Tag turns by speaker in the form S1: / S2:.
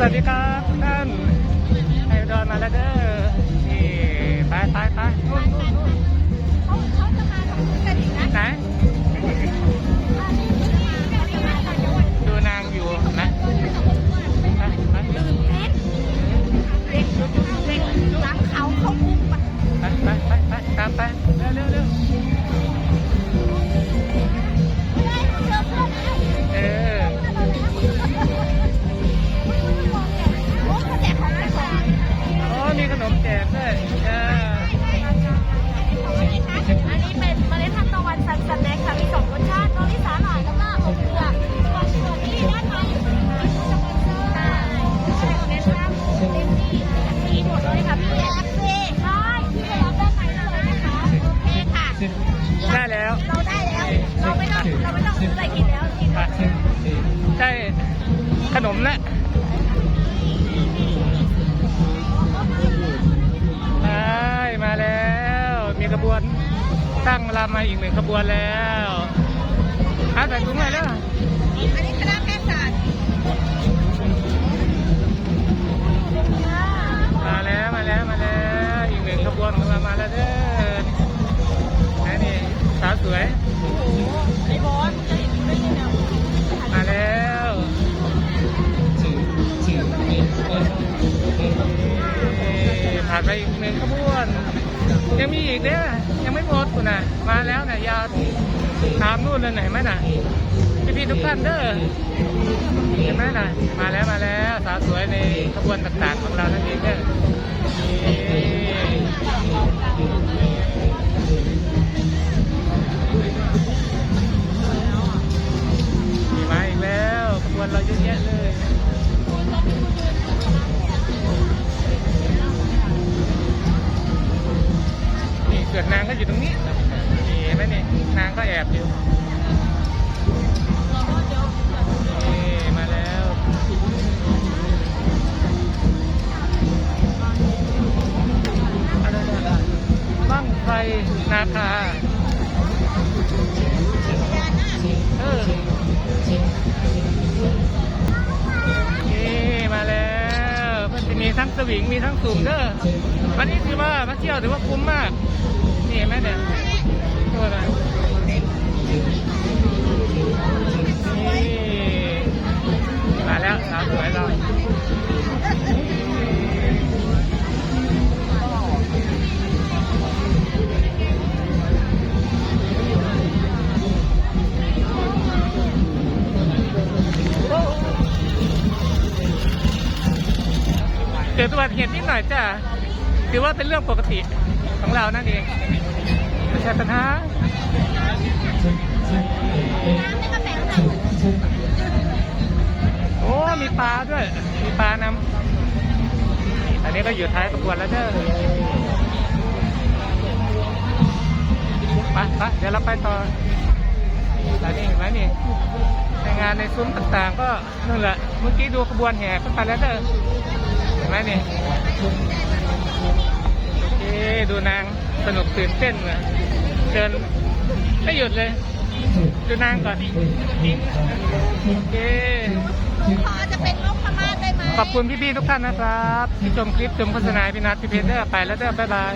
S1: สวัสดีครับทุกท่านไอดอนมาแล้วเด้อนี่ไปไปไป ไม่ต้
S2: องซื้ออะไรกินแล้วกิน
S1: ไป
S2: แล้ว
S1: ได้ขนมแล้วไปมาแล้ว มีขบวนตั้งลำมาอีกหนึ่งขบวนแล้วอาใส่ถุงเลยแล้ว
S2: อันนี้คณะแพทยศาสตร์
S1: มาแล้วมาแล้วมาแล้วอีกหนึ่งขบวนของเรามาแล้วเด้อไหนนี่สาวสวย
S2: ไอ้บอสา
S1: นไปอีกหนึ่งขบวน ยังมีอีกเนี่ยยังไม่หมดคุณน่ะมาแล้วน่ะยาวตามนู่นเลยไหนไหมน่ะพี่พี่ๆทุกท่านเด้อเห็นไหมน่ะมาแล้วมาแล้วสาวสวยในขบวนต่างๆของเรานั่นเองเด้อ มีทั้งสวิง มีทั้งสุ่มเด้อวันนี้ถือว่ามาเที่ยวถือว่าคุ้มมาก นี่เห็นไหมเนี่ยตัวอะไร เกิดอุบัติเหตุนิดหน่อยจ้ะถือว่าเป็นเรื่องปกติของเรานั่นเองไม่ใช่ปัญหา
S2: น้ำในกระ
S1: โอ้มีปลาด้วย มีปลานำอันนี้ก็อยู่ท้ายขบวนแล้วเด้อไปไปเดี๋ยวเราไปต่อแล้วนี่เห็นไหมนี่ในงานในซุ้มต่างๆ ก็นั่นแหละ เมื่อกี้ดูขบวนแห่ขึ้นไปแล้วเด้อ เห็นไหมนี่โอเคดูนางสนุกตื่นเต้นเลยเดินไม่หยุดเลย ดูนางก่อนโอเค
S2: พอจะเป็นนกพม่าได้ไหม
S1: ขอบคุณพี่ๆทุกท่านนะครับที่ชมคลิปชมโฆษณาพี่นัทพี่เพชรเดอร์ไปแล้วเด้อบ๊ายบาย